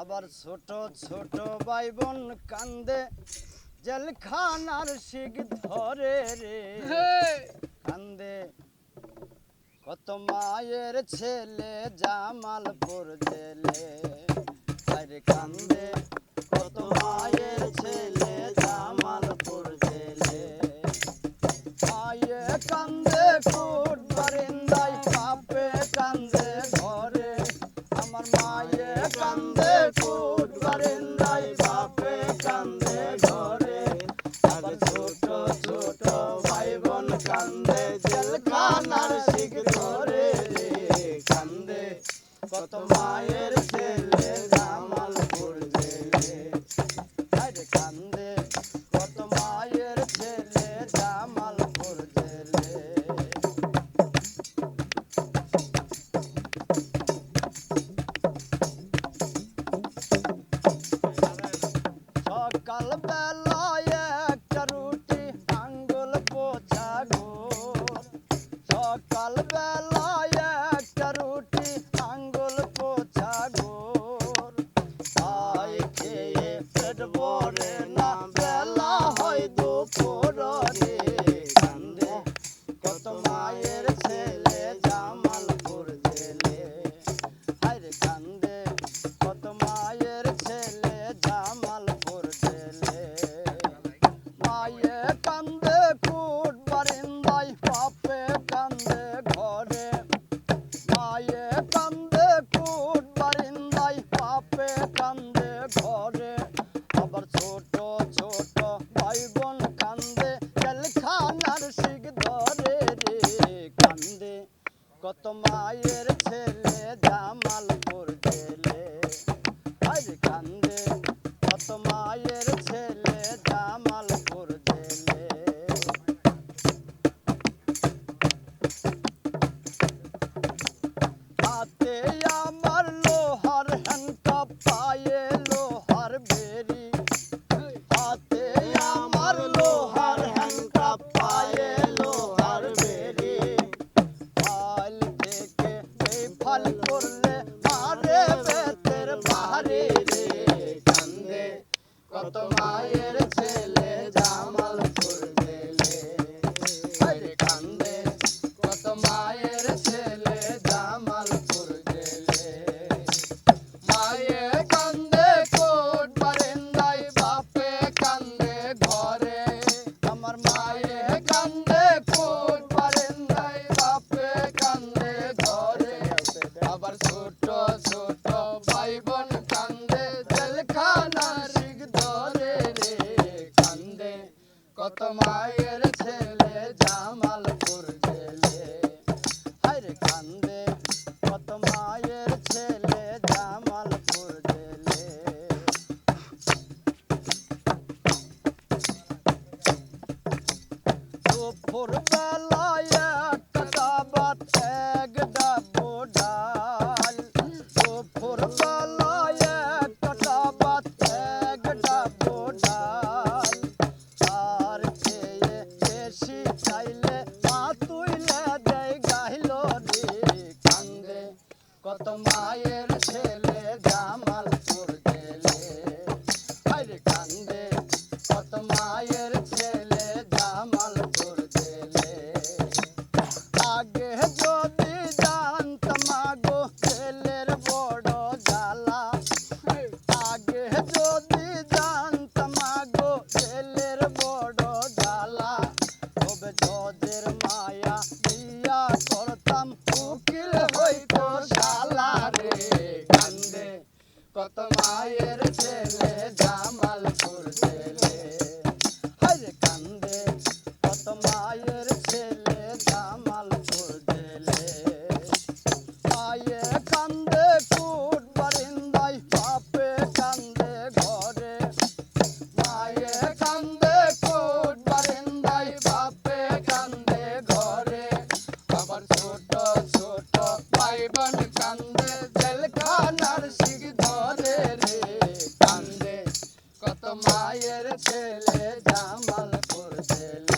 আবার ছোট ছোট ভাই বোন কান্দে। জেলখানার শিখ ধরে রে। কান্দে। কত মায়ের ছেলে জামালপুর জেলে। আরে কান্দে কত মায়ের ছেলে i'm the wonderful. সকালবেলা ছোট ছোট ভাই বোন কান্দে জেলখানা শিখ ধরে রে কান্দে। কত মায়ের ছেলে জামালপুর মায়ের ছেলে জামালপুর ছেলে